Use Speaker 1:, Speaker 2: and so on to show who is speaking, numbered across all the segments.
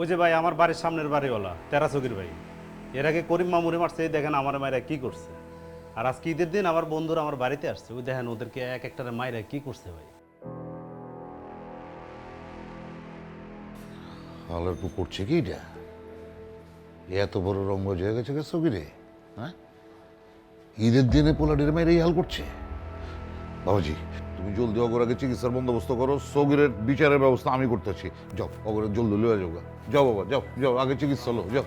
Speaker 1: ওই যে ভাই, আমার বাড়ির সামনের বাড়িওয়ালা তেরা চকির ভাই। এর আগে করিম মামুরে মারছে, এই দেখেন আমার মায়েরা কি করছে। আর আজকে ঈদের দিন আমার বন্ধুরা আমার বাড়িতে আসছে, ওই দেখেন ওদেরকে এক একটারে মায়েরা কি করছে ভাই।
Speaker 2: আলোর পু করছে কি এটা? এত বড় রঙ্গ হয়ে গেছো কি রে? হ্যাঁ? ঈদের দিনে পোলাডির মেয়ের এই হাল করছে? বাবাজি তুমি জলদি অগরাকে চিকিৎসার বন্দোবস্ত করো, সগিরের বিচারের ব্যবস্থা আমি করতেছি। যাও অগরে জলদি লয়ে যাও। যাও বাবা, যাও যাও, আগে চিকিৎসা লো যাও।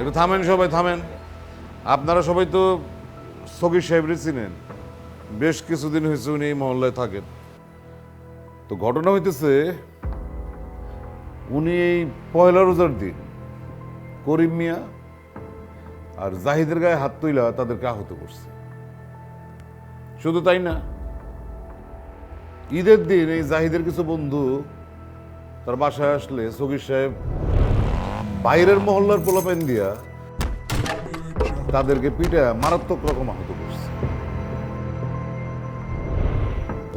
Speaker 2: একটু থামেন সবাই, থামেন। আপনারা সবাই তো সগির সাহেবরে চিনেন। বেশ কিছুদিন হয়েছে উনি এই মহল্লায় থাকেন। তো ঘটনা হইতেছে উনি এই পয়লা রোজার দিন করিম মিয়া আর জাহিদের গায়ে হাত তুইলা তাদেরকে আহত করছে। শুধু তাই না, ঈদের দিন এই জাহিদের কিছু বন্ধু তার বাসায় আসলে সগির সাহেব বাইরের মহল্লার পোলাপেন দিয়া তাদেরকে পিঠে মারাত্মক রকম আহত করছে।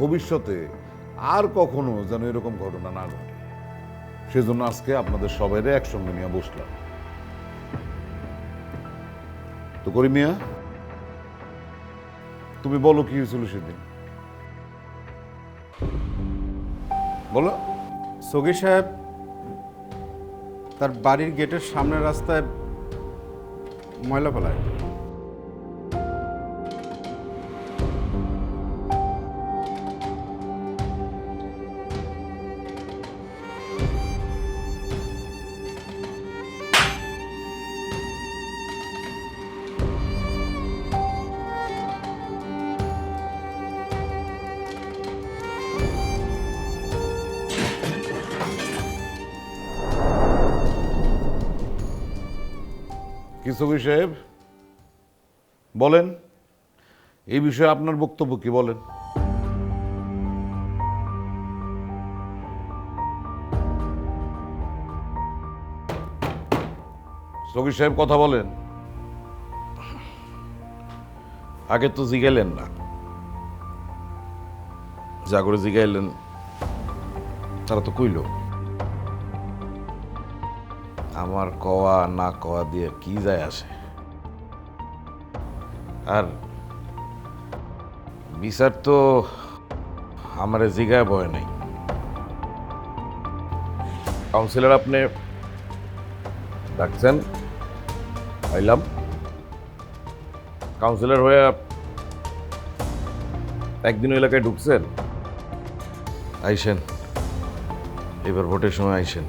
Speaker 2: ভবিষ্যতে আর কখনো যেন এরকম ঘটনা না ঘটে। সেজন্য আজকে আপনাদের সবাইরে একসঙ্গে নিয়ে বসলাম। তো করি মিয়া তুমি বলো কি হয়েছিল সেদিন? বলো।
Speaker 3: সগির সাহেব, তার বাড়ির গেটের সামনের রাস্তায় ময়লা ফেলায়।
Speaker 2: কি সাহেব? বলেন। এই বিষয়ে আপনার বক্তব্য কি বলেন? সগির সাহেব কথা বলেন।
Speaker 4: আগে তো জিগাইলেন না। যা করে জিগাইলেন, তারা তো কইল। আমার কওয়া না কওয়া দিয়ে কি যায় আসে? আর বিচার তো আমারে জিগায় বয় নাই। কাউন্সিলর আপনি ডাকছেন, আইলাম। কাউন্সিলর হয়ে একদিন এলাকায় ঢুকছেন? আইসেন। এবার ভোটের সময় আইসেন।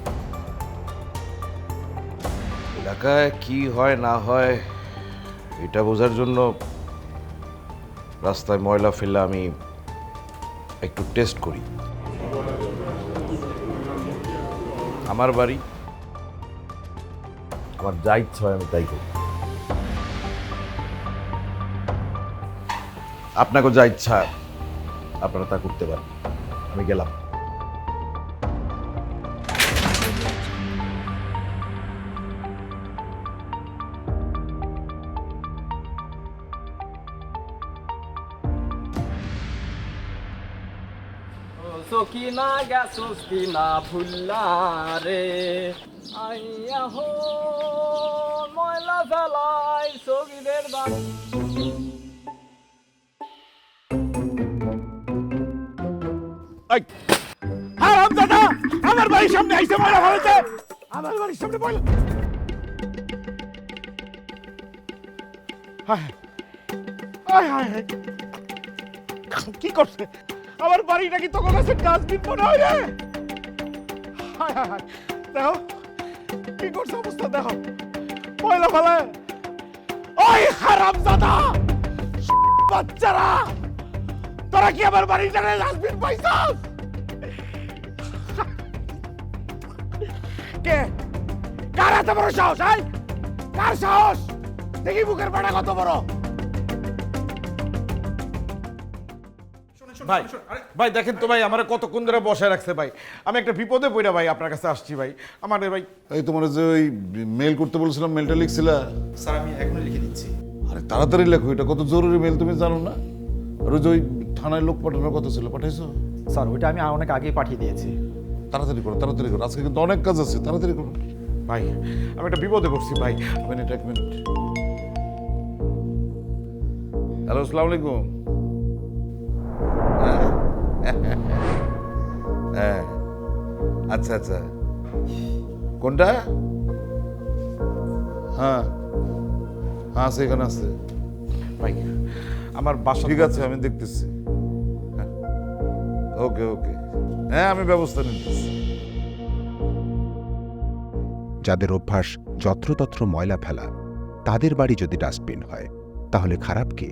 Speaker 4: এলাকায় কি হয়, না হয়, এটা বোঝার জন্য রাস্তায় ময়লা ফেলে আমি একটু টেস্ট করি। আমার বাড়ি, আমার যা ইচ্ছা হয় আমি তাই করি। আপনাকে যা ইচ্ছা, আপনারা তা করতে পারেন। আমি গেলাম।
Speaker 5: সকিনা গেছোস কিনা ভুল্লা রে আইয়া হো, ময়লা ফেলাই সগিদের
Speaker 6: আমার বাড়ির সামনে আইসে ময়লা ফেলেছে। আমার বাড়ির সামনে হায়। কি করছে? আমার বাড়িটা কি তখন আছে ডাস্টবিন মনে হয় রে? হায় হায় হায়। দেখো, কি করছে অবস্থা, দেখো। ময়লা ফেলে। ওই হারাম দাদা বাচ্চারা! তোরা কি আমার বাড়িটারে ডাস্টবিন পাইছাস? কে? কার বড় সাহস আই কার সাহস? দেখি বুকের পাটা কত বড়।
Speaker 7: ভাই ভাই দেখেন তো ভাই আমার কতক্ষণ ধরে বসে রাখছে ভাই। আমি একটা বিপদে পড়ে ভাই আপনার কাছে আসছি ভাই। আমার ভাই
Speaker 2: এই তোমার যে ওই মেল করতে বলছিলাম মেলটা লিখছিলা?
Speaker 3: স্যার আমি এখনই লিখে দিচ্ছি।
Speaker 2: আরে তাড়াতাড়ি লেখো এটা কত জরুরি মেল তুমি জানো না? আর ওই যে ওই থানায় লোক পাঠানোর কথা ছিল পাঠাইছো?
Speaker 8: স্যার ওইটা আমি অনেক আগেই পাঠিয়ে দিয়েছি।
Speaker 2: তাড়াতাড়ি করো তাড়াতাড়ি করো আজকে কিন্তু অনেক কাজ আছে তাড়াতাড়ি করো।
Speaker 7: ভাই আমি একটা বিপদে পড়ছি ভাই।
Speaker 2: মিনিট এক মিনিট। হ্যালো আসসালামু আলাইকুম। হ্যাঁ। আচ্ছা আচ্ছা। কোনটা? হ্যাঁ। হ্যাঁ সেখানে আছে।
Speaker 7: ভাই আমার বাসা
Speaker 2: ঠিক আছে আমি দেখতেছি। হ্যাঁ। ওকে ওকে। হ্যাঁ আমি ব্যবস্থা নিতেছি।
Speaker 9: যাদের অভ্যাস যত্রতত্র ময়লা ফেলা তাদের বাড়ি যদি ডাস্টবিন হয় তাহলে খারাপ কে?